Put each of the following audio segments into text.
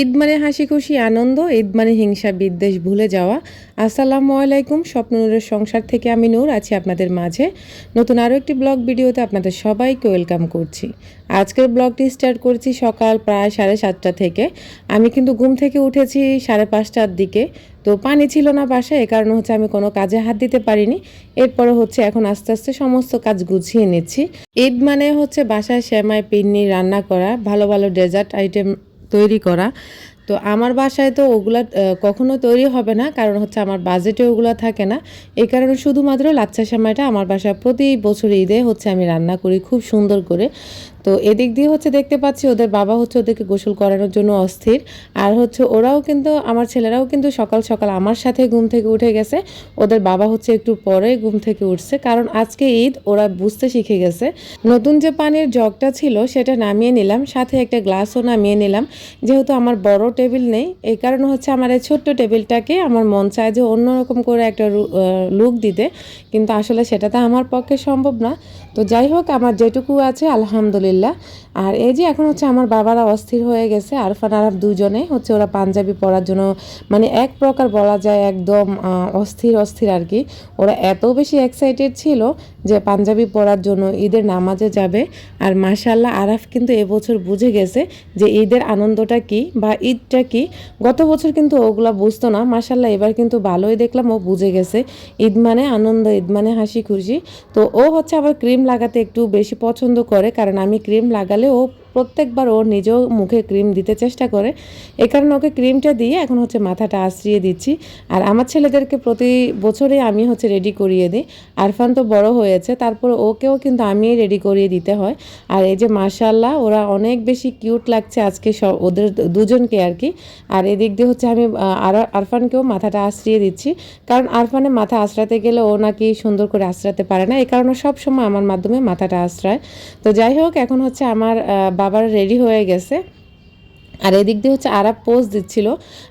ঈদ মানে হাসি খুশি, আনন্দ, ঈদ মানে হিংসা, বিদ্বেষ, ভুলে যাওয়া। আসসালামু আলাইকুম স্বপ্নুরের সংসার থেকে আমি নূর, আছি আপনাদের মাঝে। নতুন আরও একটি ব্লগ ভিডিওতে আপনাদের সবাইকে ওয়েলকাম করছি। আজকের ব্লগটি স্টার্ট করছি সকাল প্রায় সাড়ে সাতটা থেকে। আমি কিন্তু ঘুম থেকে উঠেছি সাড়ে পাঁচটার দিকে। তো পানি ছিল না বাসায়, এ কারণে হচ্ছে আমি কোনো কাজে হাত দিতে পারিনি। এরপরে হচ্ছে এখন আস্তে আস্তে সমস্ত কাজ গুছিয়ে নিচ্ছি। ঈদ মানে হচ্ছে বাসায় শ্যামায় পিন্নি, রান্না করা, ভালো ভালো ডেজার্ট আইটেম তৈরি করা। তো আমার বাসায় তো ওগুলা কখনো তৈরি হবে না, কারণ হচ্ছে আমার বাজেটে ওগুলা থাকে না। এই কারণে শুধুমাত্র লাচ্ছা সেমাইটা আমার বাসায় প্রতি বছর ঈদে হচ্ছে আমি রান্না করি খুব সুন্দর করে। তো এদিক দিয়ে হচ্ছে দেখতে পাচ্ছি ওদের বাবা হচ্ছে ওদেরকে গোসল করানোর জন্য অস্থির। আর হচ্ছে ওরাও কিন্তু, আমার ছেলেরাও কিন্তু সকাল সকাল আমার সাথে ঘুম থেকে উঠে গেছে। ওদের বাবা হচ্ছে একটু পরে ঘুম থেকে উঠছে। কারণ আজকে ঈদ, ওরা বুঝতে শিখে গেছে। নতুন যে পানির জগটা ছিল, সেটা নামিয়ে নিলাম। সাথে একটা গ্লাসও নামিয়ে নিলাম। যেহেতু আমার বড় টেবিল নেই, এই কারণে হচ্ছে আমার এই ছোট্ট টেবিলটাকে আমার মন চায় যে অন্যরকম করে একটা লুক দিতে। কিন্তু আসলে সেটা তো আমার পক্ষে সম্ভব না। তো যাই হোক, আমার যেটুকু আছে, আলহামদুলিল্লাহ। আর এই যে এখন হচ্ছে আমার বাবারা অস্থির হয়ে গেছে, আরফান আরব দুজনে। হচ্ছে ওরা পাঞ্জাবি পরার জন্য মানে এক প্রকার বলা যায় একদম অস্থির অস্থির আর কি। ওরা এত বেশি এক্সাইটেড ছিল যে পাঞ্জাবি পরার জন্য ঈদের নামাজে যাবে। আর মাশাল্লাহ আরাফ কিন্তু এবছর বুঝে গেছে যে ঈদের আনন্দটা কি বা ঈদটা কি। গত বছর কিন্তু ওগুলা বুঝতো না। মাশাল্লাহ এবার কিন্তু ভালোই দেখলাম, ও বুঝে গেছে। ঈদ মানে আনন্দ, ঈদ মানে হাসি খুশি। তো ও হচ্ছে আবার ক্রিম লাগাতে একটু বেশি পছন্দ করে, কারণ আমি ক্রিম লাগালে ও প্রত্যেকবার ও নিজেও মুখে ক্রিম দিতে চেষ্টা করে। এ কারণে ওকে ক্রিমটা দিয়ে এখন হচ্ছে মাথাটা আশ্রিয়ে দিচ্ছি। আর আমার ছেলেদেরকে প্রতি বছরে আমি হচ্ছে রেডি করিয়ে দিই। আরফান তো বড় হয়েছে, তারপর ওকেও কিন্তু আমিই রেডি করিয়ে দিতে হয়। আর এই যে মাশাল্লাহ ওরা অনেক বেশি কিউট লাগছে আজকে সব ওদের দুজনকে আর কি। আর এদিক দিয়ে হচ্ছে আমি আর আরফানকেও মাথাটা আশ্রিয়ে দিচ্ছি। কারণ আরফানে মাথা আশ্রাতে গেলে ও নাকি সুন্দর করে আশ্রাতে পারে না। এই কারণে সব সময় আমার মাধ্যমে মাথাটা আশ্রায়। তো যাই হোক, এখন হচ্ছে আমার বাবার রেডি হয়ে গেছে। আর এদিক দিয়ে হচ্ছে আরাপ পোজ দিচ্ছিল।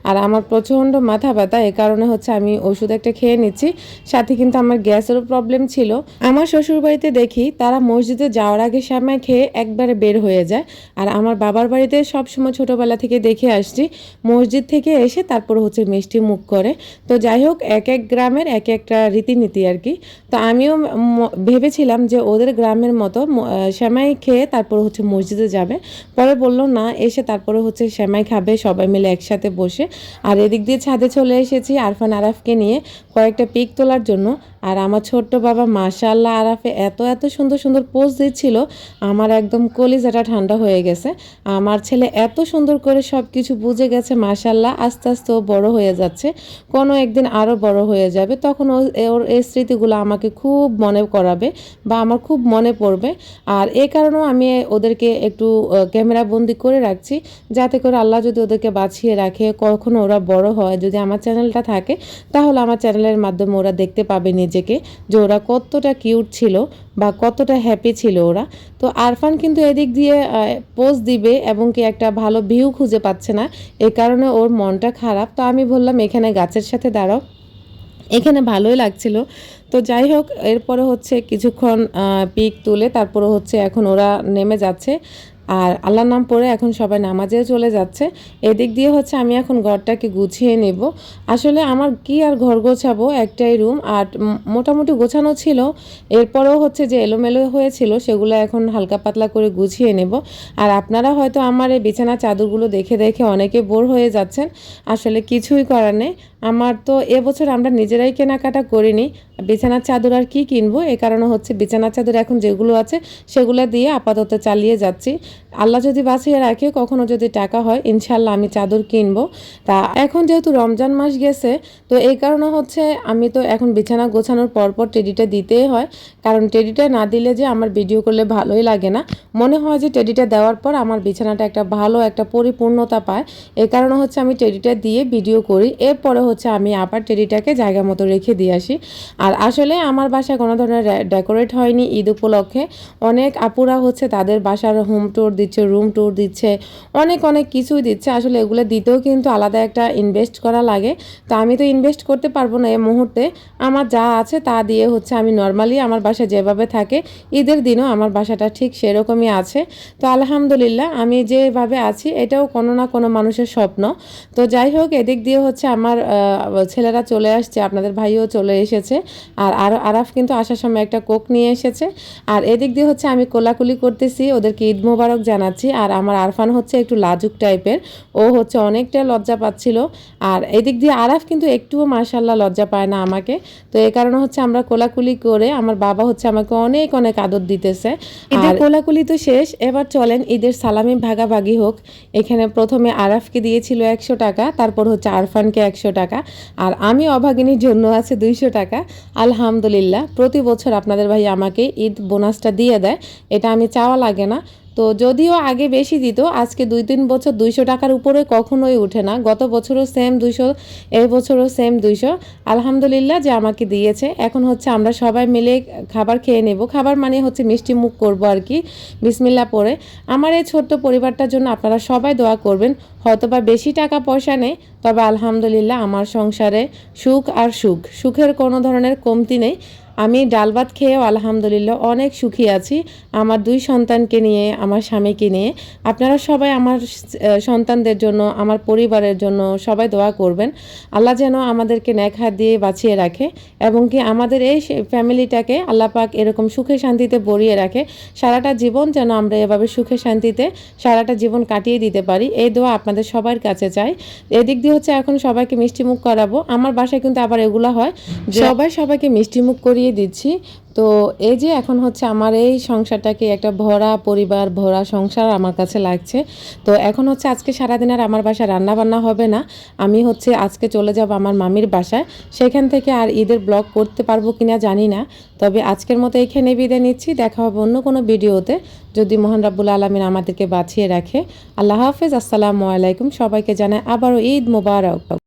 আর আমার প্রচণ্ড মাথা ব্যথা, এ কারণে হচ্ছে আমি ওষুধ একটা খেয়ে নিচ্ছি। সাথে কিন্তু আমার গ্যাসেরও প্রবলেম ছিল। আমার শ্বশুরবাড়িতে দেখি তারা মসজিদে যাওয়ার আগে সময় খেয়ে একবারে বের হয়ে যায়। আর আমার বাবার বাড়িতে সবসময় ছোটোবেলা থেকে দেখে আসছি। মসজিদ থেকে এসে তারপর হচ্ছে মিষ্টি মুখ করে। তো যাই হোক, এক এক গ্রামের এক একটা রীতিনীতি আর কি। তো আমিও ভেবেছিলাম যে ওদের গ্রামের মতো সেমাই খেয়ে তারপর হচ্ছে মসজিদে যাবে। পরে বলল, না, এসে তারপরে হচ্ছে সেমাই খাবে, সবাই মিলে একসাথে বসে। আর এদিক দিয়ে ছাদে চলে এসেছি আরফান আরাফকে নিয়ে কয়েকটা পিক তোলার জন্য। আর আমার ছোট্ট বাবা মাশাল্লাহ আরাফে এত এত সুন্দর সুন্দর পোজ দিচ্ছিল, আমার একদম কলিজাটা ঠান্ডা হয়ে গেছে। আমার ছেলে এত সুন্দর করে সব কিছু বুঝে গেছে মাশাল্লাহ আস্তে আস্তে ও বড় হয়ে যাচ্ছে। কোনো একদিন আরও বড় হয়ে যাবে, তখন ও ওর এই স্মৃতিগুলো আমাকে খুব মনে করাবে বা আমার খুব মনে পড়বে। আর এ কারণেও আমি ওদেরকে একটু ক্যামেরা বন্দি করে রাখছি, যাতে করে আল্লাহ যদি ওদেরকে বাঁচিয়ে রাখে, কখনো ওরা বড় হয়, যদি আমার চ্যানেলটা থাকে, তাহলে আমার চ্যানেলের মাধ্যমে ওরা দেখতে পাবে নিজেকে যে ওরা কতটা কিউট ছিল বা কতটা হ্যাপি ছিল ওরা। তো আরফান কিন্তু এদিক দিয়ে পোজ দিবে এবং কি একটা ভালো ভিউ খুঁজে পাচ্ছে না। এ কারণে ওর মনটা খারাপ। তো আমি বললাম, এখানে গাছের সাথে দাঁড়াও। এখানে ভালোই লাগছিল। তো যাই হোক, এরপরে হচ্ছে কিছুক্ষণ পিক তুলে তারপরে হচ্ছে এখন ওরা নেমে যাচ্ছে। আর আল্লাহর নাম পড়ে এখন সবাই নামাজে চলে যাচ্ছে। এদিক দিয়ে হচ্ছে আমি এখন ঘরটাকে গুছিয়ে নেব। আসলে আমার কি আর ঘর গোছাবো? একটাই রুম আর মোটামুটি গোছানো ছিল। এরপরেও হচ্ছে যে এলোমেলো হয়েছিল, সেগুলো এখন হালকা পাতলা করে গুছিয়ে নেব। আর আপনারা হয়তো আমার এই বিছানা চাদরগুলো দেখে দেখে অনেকে বোর হয়ে যাচ্ছেন। আসলে কিছুই করার নেই। আমার তো এবছর আমরা নিজেরাই কেনাকাটা করিনি। বিছানার চাদর আর কি কিনবো? এ কারণে হচ্ছে বিছানার চাদর এখন যেগুলো আছে, সেগুলো দিয়ে আপাতত চালিয়ে যাচ্ছি। আল্লাহ যদি বাঁচিয়ে রাখে, কখনো যদি টাকা হয় ইনশাল্লাহ আমি চাদর কিনবো। তা এখন যেহেতু রমজান মাস গেছে, তো এই কারণে হচ্ছে আমি তো এখন বিছানা গোছানোর পরপর টেডিটা দিতেই হয়। কারণ টেডিটা না দিলে যে আমার ভিডিও করলে ভালোই লাগে না। মনে হয় যে টেডিটা দেওয়ার পর আমার বিছানাটা একটা ভালো একটা পরিপূর্ণতা পায়। এই কারণে হচ্ছে আমি টেডিটা দিয়ে ভিডিও করি। এরপরে হচ্ছে আমি আবার টেডিটাকে জায়গা মতো রেখে দিয়ে আসি। আর আসলে আমার বাসায় কোনো ধরনের ডেকোরেট হয়নি ঈদ উপলক্ষে। অনেক আপুরা হচ্ছে তাদের বাসার হোম টুর ট্যুর দিচ্ছে রুম ট্যুর দিচ্ছে, অনেক অনেক কিছুই দিচ্ছে। আসলে এগুলো দিতেও কিন্তু আলাদা একটা ইনভেস্ট করা লাগে। তো আমি তো ইনভেস্ট করতে পারব না এই মুহূর্তে। আমার যা আছে তা দিয়ে হচ্ছে আমি নর্মালি আমার বাসা যেভাবে থাকে, ঈদের দিনও আমার বাসাটা ঠিক সেরকমই আছে। তো আলহামদুলিল্লাহ আমি যেভাবে আছি, এটাও কোনো না কোনো মানুষের স্বপ্ন। তো যাই হোক, এদিক দিয়ে হচ্ছে আমার ছেলেরা চলে আসছে, আপনাদের ভাইও চলে এসেছে। আর আর, আরাফ কিন্তু আসার সময় একটা কোক নিয়ে এসেছে। আর এদিক দিয়ে হচ্ছে আমি কোলাকুলি করতেছি, ওদেরকে ঈদ মোবারক জানাচ্ছি আর আমার আরফান হচ্ছে একটু লাজুক টাইপের। ও হচ্ছে অনেকটা লজ্জা পাচ্ছিল। আর এদিক দিয়ে আরাফ কিন্তু একটুও মার্শাল্লাহ লজ্জা পায় না আমাকে। তো এই কারণে হচ্ছে আমরা কোলাকুলি করে আমার বাবা হচ্ছে আমাকে অনেক অনেক আদর দিতেছে। ঈদের কোলাকুলি তো শেষ। এবার চলেন ঈদের সালামি ভাগাভাগি হোক। এখানে প্রথমে আরাফকে দিয়েছিল একশো টাকা তারপর হচ্ছে আরফানকে একশো টাকা। আর আমি অভাগিনীর জন্য আছে দুইশো টাকা। আলহামদুলিল্লাহ প্রতি বছর আপনাদের ভাই আমাকে ঈদ বোনাসটা দিয়ে দেয়। এটা আমি চাওয়া লাগে না। তো যদিও আগে বেশি দিত, আজকে দুই তিন বছর দুইশো টাকার উপরে কখনোই উঠে না। গত বছরও সেম দুইশো, এই বছরও সেম দুইশো। আলহামদুলিল্লাহ যে আমাকে দিয়েছে। এখন হচ্ছে আমরা সবাই মিলে খাবার খেয়ে নেব। খাবার মানে হচ্ছে মিষ্টি মুখ করব আর কি বিসমিল্লা পরে। আমার এই ছোট্ট পরিবারটার জন্য আপনারা সবাই দোয়া করবেন। হয়তোবা বেশি টাকা পয়সা নেই, তবে আলহামদুলিল্লাহ আমার সংসারে সুখ আর সুখ। সুখের কোনো ধরনের কমতি নেই। আমি ডাল ভাত খেয়েও আলহামদুলিল্লাহ অনেক সুখী আছি। আমার দুই সন্তানকে নিয়ে, আমার স্বামীকে নিয়ে। আপনারা সবাই আমার সন্তানদের জন্য, আমার পরিবারের জন্য সবাই দোয়া করবেন। আল্লাহ যেন আমাদেরকে হাত দিয়ে বাঁচিয়ে রাখে এবং কি আমাদের এই ফ্যামিলিটাকে আল্লাহ পাক এরকম সুখে শান্তিতে ভরিয়ে রাখে। সারাটা জীবন যেন আমরা এভাবে সুখে শান্তিতে সারাটা জীবন কাটিয়ে দিতে পারি, এই দোয়া আপনাদের সবার কাছে চাই। এদিক দিয়ে হচ্ছে এখন সবাইকে মিষ্টিমুখ করাবো। আমার বাসায় কিন্তু আবার এগুলো হয় সবাই সবাইকে মিষ্টি মুখ করিয়ে দিচ্ছি। তো এই যে এখন হচ্ছে আমার এই সংসারটাকে একটা ভরা পরিবার, ভরা সংসার আমার কাছে লাগছে। তো এখন হচ্ছে আজকে সারাদিন আর আমার বাসায় রান্না বান্না হবে না। আমি হচ্ছে আজকে চলে যাব আমার মামির বাসায়। সেখান থেকে আর ঈদের ব্লগ করতে পারব কিনা জানি না। তবে আজকের মতো এখানে বিদায় নিচ্ছি। দেখা হবে অন্য কোনো ভিডিওতে। যদি মোহন রাব্বুল আলমিন আমাদেরকে বাঁচিয়ে রাখে। আল্লাহ হাফেজ। আসসালামু আলাইকুম। সবাইকে জানায় আবারও ঈদ মোবারক।